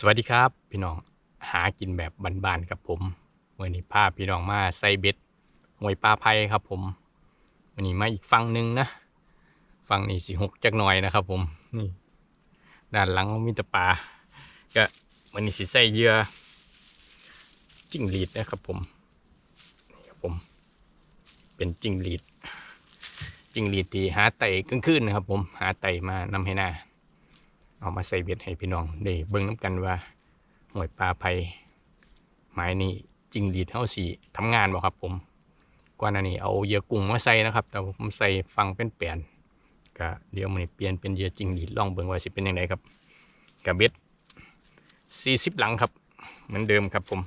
สวัสดีครับพี่น้องหากินแบบบ้านๆครับผมวันนี้พาพี่น้องมาใส่เบ็ดหวยปลาไผ่ครับ ผมวันนี้มาอีกฝั่งหนึ่งนะฝั่งนี้สิหกจักหน่อยนะครับ ผมนี่ด้านหลังมีแต่ปลาก็วันนี้สิใส่เยื่อจิ้งหรีดนะครับ ผมนี่ครับผม เป็นจิ้งหรีดจิ้งหรีดที่หาไต่กลางคืนนะครับ ผมหาไต่มานำให้หน้า เอามาใส่เบ็ดให้พี่น้องได้เบิ่งน้ำกันว่าหวยปลาไผ่หมายนี้จริงดีเท่าสีทำงานบ่ครับผมก่อนหน้านี้เอาเยื่อกุ้งมาใส่นะครับ แต่ผมใส่ฟังเป็นแปลนก็เดี๋ยวมันเปลี่ยนเป็นเยื่อจริงดีลองเบิ่งว่าสิเป็นยังไงครับกับเบ็ด40หลังครับ เหมือนเดิมครับผม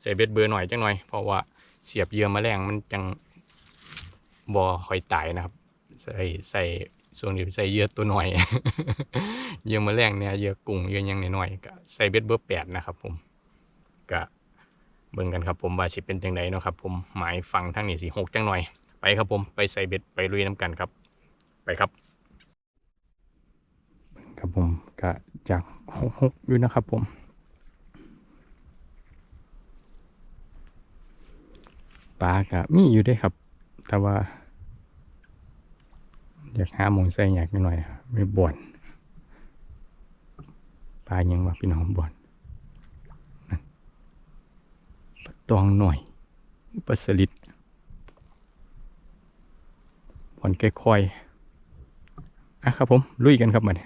ใส่เบ็ดเบอร์หน่อยจังหน่อย เพราะว่าเสียบเยื่อแมลงมันจังบ่ค่อยตายนะครับ ใส่ใส่ ส่วนนี้ใส่เยื่อตัวหน่อยเหยื่อแมลงเนี่ยเยื่อกุ้งเยอหยังน้อยๆก็ใส่เบ็ดเบอร์แปดนะครับผมก็เบิ่งกันครับผมว่าสิเป็นจังไดเนาะครับผมหมายฟังทั้งนี้สิหกจังหน่อย ไปครับผมไปใส่เบ็ดไปลุยน้ำกันครับ ไปครับ ครับผมก็จากหกหกอยู่นะครับผมปลาก็มีอยู่เด้วยครับ แต่ว่า อยากหาโมองใส่อยากหน่อยไม่บ่นปลายังว่าพี่น้องบ่นปลาตองหน่อยปลาสลิดบ่อนค่อยๆอะครับผม ลุยกันครับมัน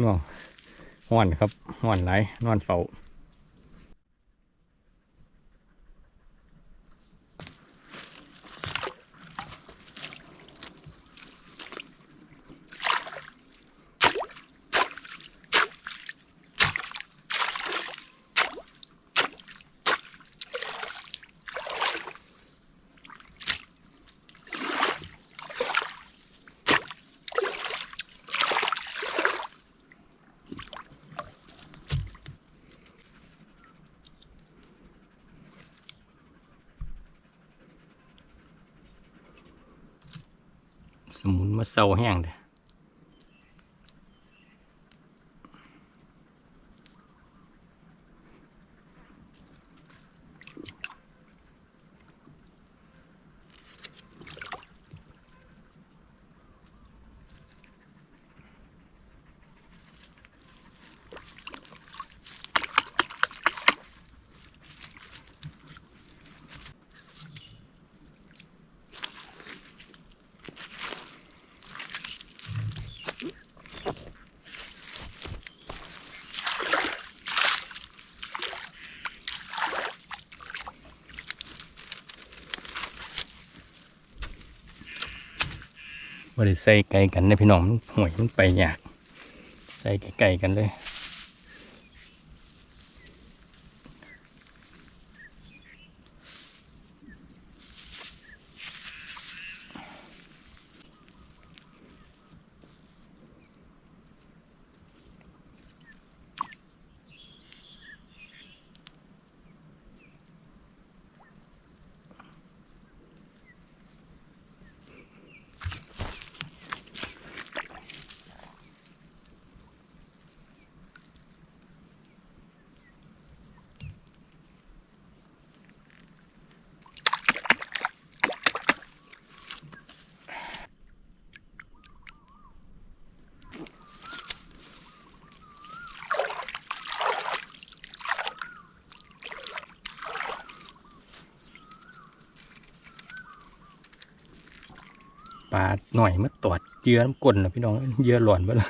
ง่วงห่อนครับห่อนไหลนอนเฝ้า มุนมาเศร้าแห้งเด้ บ่ได้ใส่ไก่กันนะพี่น้องมันห่วยมันไปยาก ใส่ไก่ๆกันเลย ปลาหน่อยมาตอดเยื่อน้ำกลนะพี่น้องเยื่อหลอนไปละ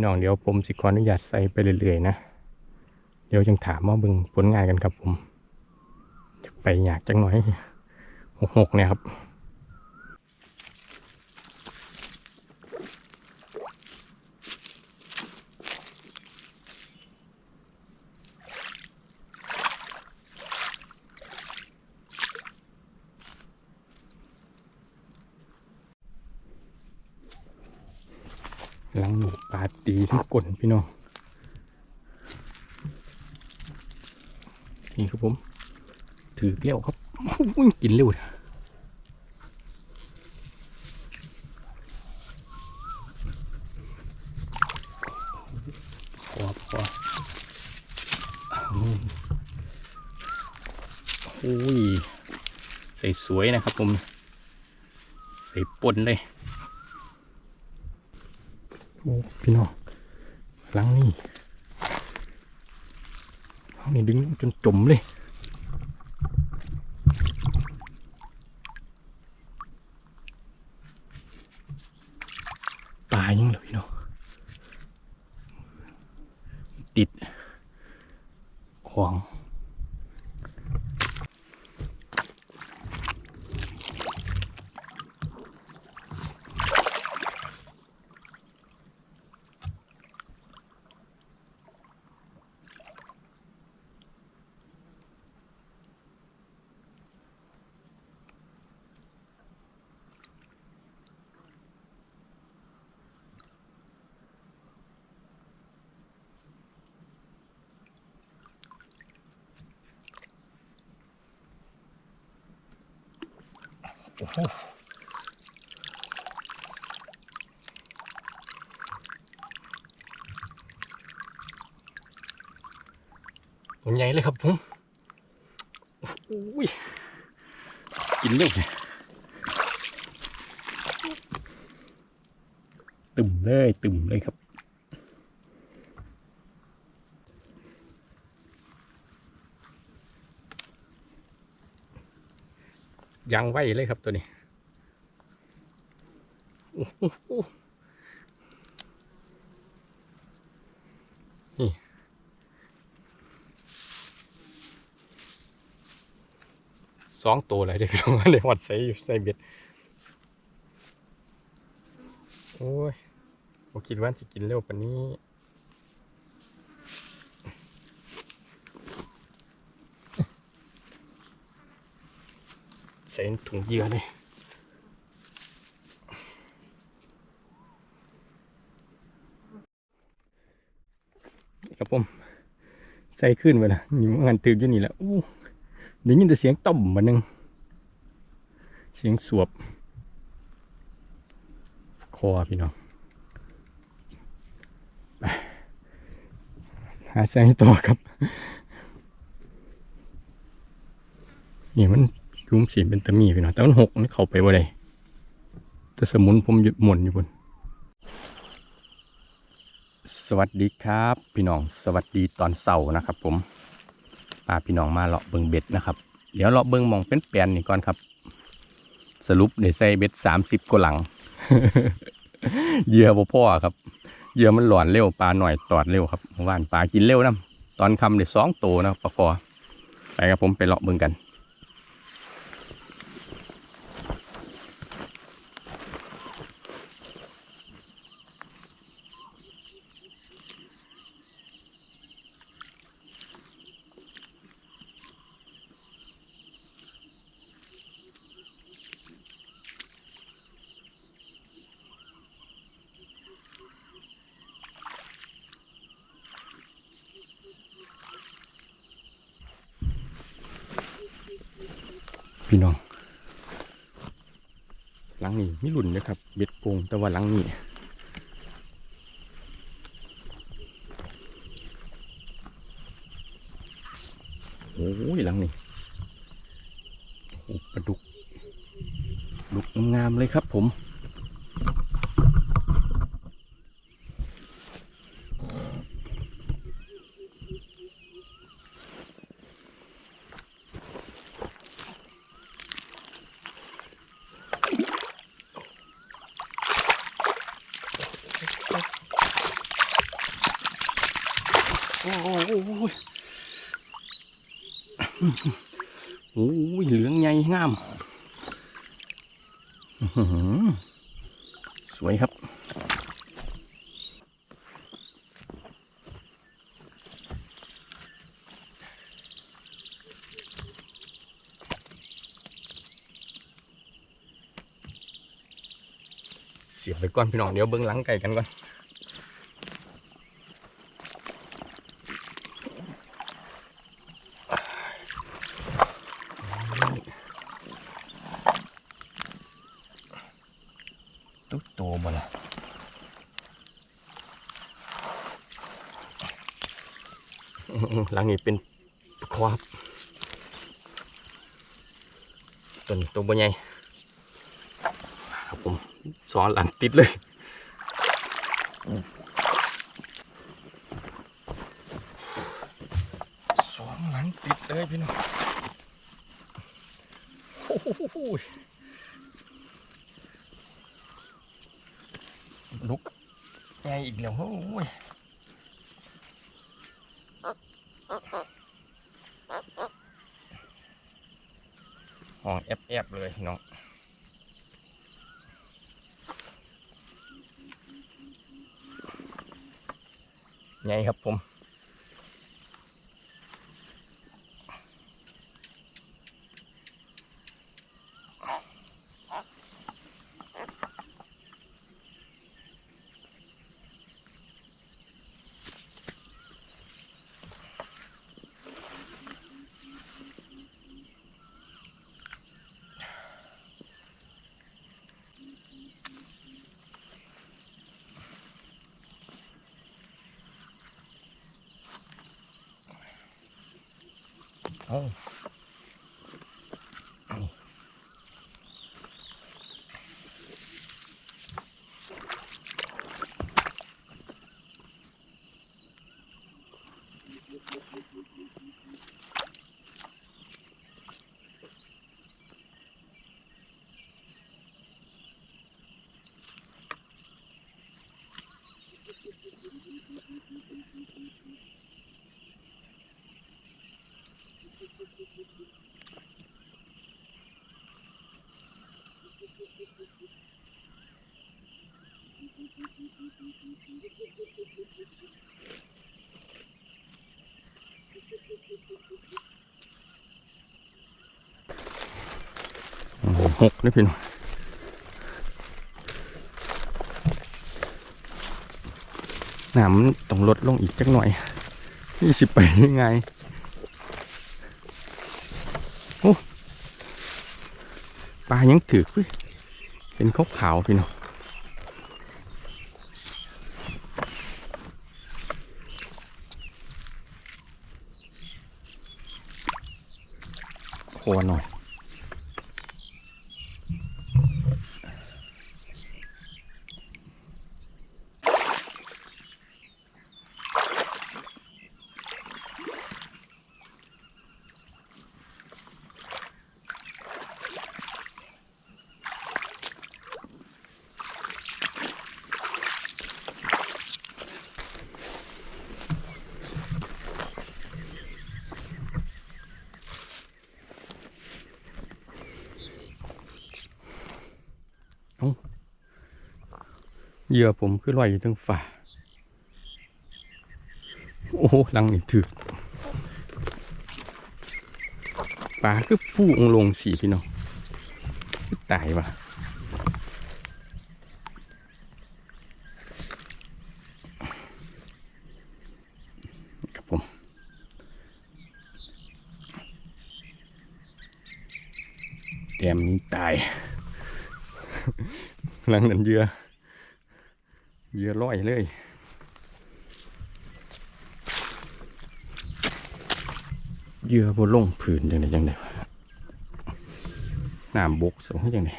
เองเดี๋ยวผมสิขออนุญาตใส่ไปเรื่อยๆนะเดี๋ยวจังถามว่าบึงผลงานกันครับผมจะไปอยากจังหน่อยหกหกเนี่ยครับ หลังหนูปลาตี ทั้งกลนพี่น้องนี่ครับผม ถือเลี้ยวครับกินเร็วนะพอพออุ้ยใส่สวยนะครับผม ใส่ปนเลย โอ้พี่น้อง หลังนี่ห้องนี้ดึงจนจมเลย ปลายังเหรอพี่น้องติดของ โอ้โหตัวใหญ่เลยครับผมอุ้ยกินเร็วเลยตึมเลยตึมเลยครับ ยังไหวเลยครับตัวนี้นี่สองตัวเลยเด็กพี่น้องเลยวัดใส่อยู่ใส่เบ็ดโอ้ยผมคิดว่าจะกินเร็วปาน ส่ถุงเยื่อเลยนี่ครับผมใส่ขึ้นไปละนี่มันตื่นอยู่นี่แหละอู้ได้ยินแต่เสียงต่อมมาหนึ่งเสียงสวบ คอพี่น้องหาแสงต่อครับนี่มัน ยุ้มสีเป็นตะมีพี่น้องแต่มันหกมันเข้าไปว่าไดแต่สมุนผมหยุดหมุนอยู่บน สวัสดีครับ พี่น้องสวัสดีตอนเสาร์นะครับ ผมพาพี่น้องมาเลาะเบิงเบ็ดนะครับ เดี๋ยวเลาะเบิงมองเป็นแปลนนี่ก่อนครับ สรุปเดี๋ยวใส่เบ็ดสามสิบกว่าหลังเหยื่อบ่พ่อครับเหยื่อมันหลอนเร็วปลาหน่อยตอดเร็วครับว่านปลากินเร็วนะตอนคำเดี๋ยวสองโตนะปลาคอไปครับผมไปเลาะเบิงกัน พี่น้อง หลังนี้ไม่หลุนนะครับ เบ็ดโกงแต่ว่าหลังนี้โอ้ยหลังนี้ปลาดุก ดุกงามเลยครับผม สียบไปก่อนพี่น้องเดี๋ยวเบิ้งหลังไก่กันก่อนตุ๊กโตบ่ล่ะอื้อหลังนี้เป็นควาบตัวนี้ตัวบ่ใหญ่ครับผม สองหลังติดเลยสองหลังติดเลยพี่น้องโอ้โหลุกไงอีกแล้วโอ้ยห้องแอบๆเลยน้อง ไงครับผม เหกนะพี่น้องน้ำมันต้องลดลงอีกจักหน่อยนี่สิไปยังไงโอ้ปลายังถือเป็นขาวขาวพี่น้องโคหน่อย เหยื่อผมคือลอยอยู่ทั้งฝ่า โอ้โหลังนี่ถือปลาคือฟูองลงสีพี่น้องตายว่ะครับผมแต้มนี้ตายหลังนั้นเยื่อ เยอะร้อยเลยเยื่อบ่ลงผืนจังไดจังไดน้ำบกสูงจังได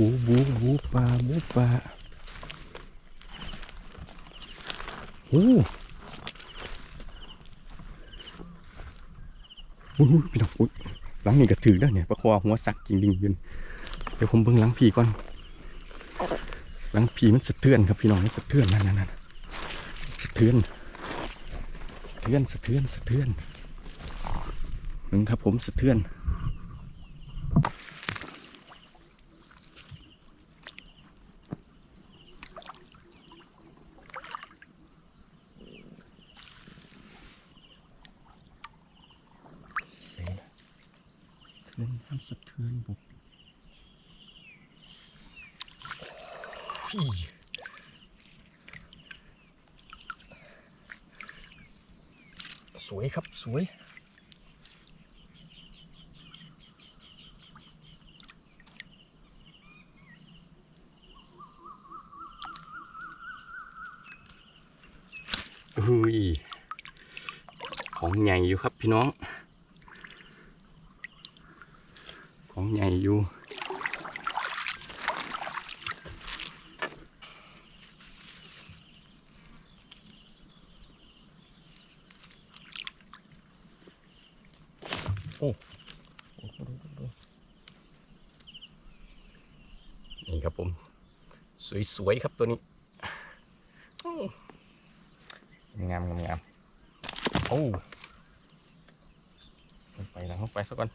บูบูบูปลาบูปลาโอ้โหพี่น้องอุ้ยหลังนี่ก็ถือได้เนี่ยประคอหัวสักจริงดิงยืนเดี๋ยวผมเบิ่งหลังพี่ก่อนหลังพีมันสะเทือนครับพี่น้องมันสะเทือนนั่นนั่นนั่นสะเทือนสะเทือนสะเทือนสะเทือนหนึ่งครับผมสะเทือน เสียเทือนน้ำสะเทือนบุก สวยครับสวยอุ้ยของใหญ่อยู่ครับพี่น้อง ของใหญ่อยู่ โอ้นี่ครับผม สวย ๆ ครับตัวนี้อื้องามงามงามโอ้ลงไปแล้วลงไปสักก่อน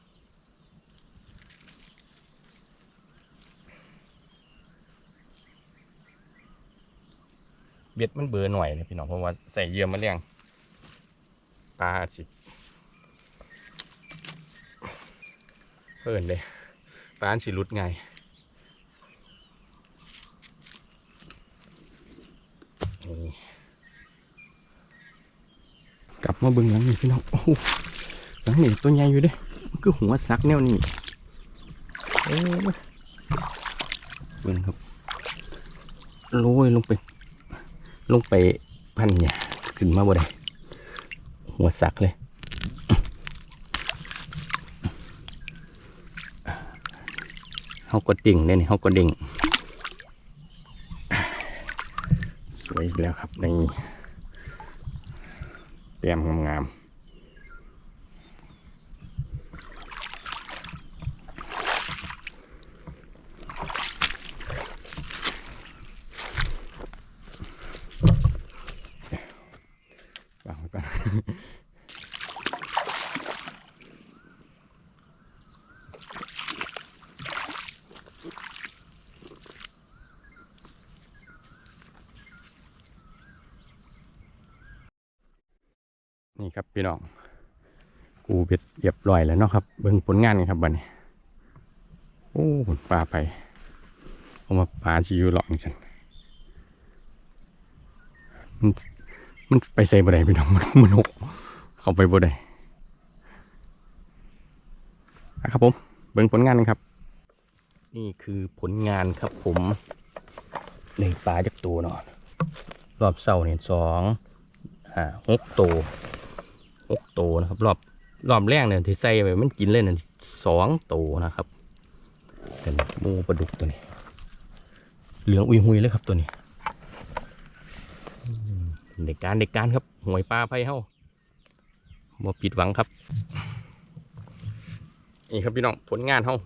เบ็ดมันเบอร์หน่อยนะพี่น้องเพราะว่าใส่เหยื่อมาเลี้ยงปลาอาจสิ เพิ่นเลยปลานสิรุดไงกลับมาเบิ่งหลังนี่พี่น้องโอ้หลังนี่ตัวใหญ่อยู่เด้มันคือหัวซักแนวนี้โอ้ยเบิ่งครับโรยลงไป ลงไปพันเนี่ยขึ้นมาบ่ได้หัวสักเลย เขา กดดิ่งเลยนี่เขากดดิ่ง สวยแล้วครับในเตรียมงามๆวางไว้ก่อน นี่ ครับพี่น้อง กูเบ็ดเรียบร้อยแล้วเนาะครับ เบิ่งผลงานกันครับบัดนี้ โอ้ผลปลาไปเอามาปลาชิอยูหลอกจังมันมันไปใส่บ่ได้พี่น้องมันมันหกเข้าไปบ่ได้อะครับผม เบิ่งผลงานกันครับ นี่คือผลงานครับผมในปลาจากตัวเนาะรอบเสาเนี่ยสองอ่าหกตัว หกตัวนะครับ รอบรอบแรกเนี่ยที่ใส่ไปมันกินเลยนะสองตัวนะครับเป็นมูปลาดุกตัวนี้ เหลืองอุยหุยเลยครับตัวนี้เด็กการเด็กการครับหวยปลาไผ่เฮ้าบ่ผิดหวังครับนี่ครับพี่น้องผลงานเฮ้า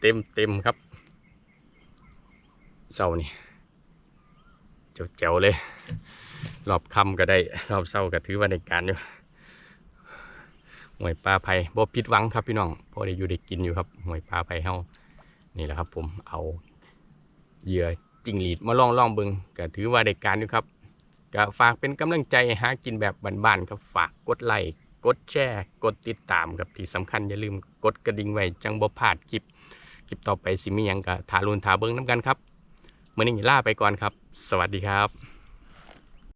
เต็มเต็มครับเสานี่ เจ๋วๆเลย รอบค่ำก็ได้ รอบเช้าก็ถือว่าในการอยู่หวยปลาไผ่บ่ผิดหวังครับพี่น้องพอได้อยู่ได้กินอยู่ครับหวยปลาไผ่เฮานี่แหละครับ ผมเอาเหยื่อจิงหรีดมาล่องล่องเบิงก็ถือว่าได้การอยู่ครับก็ฝากเป็นกำลังใจหากินแบบบ้านๆครับฝากกดไลค์กดแชร์กดติดตามครับที่สำคัญอย่าลืมกดกระดิ่งไว้จังบ่พลาดคลิปคลิปต่อไปสิมีหยังก็ทารุนทาเบิงน้ำกันครับ มื่อนี้ลาไปก่อนครับ สวัสดีครับ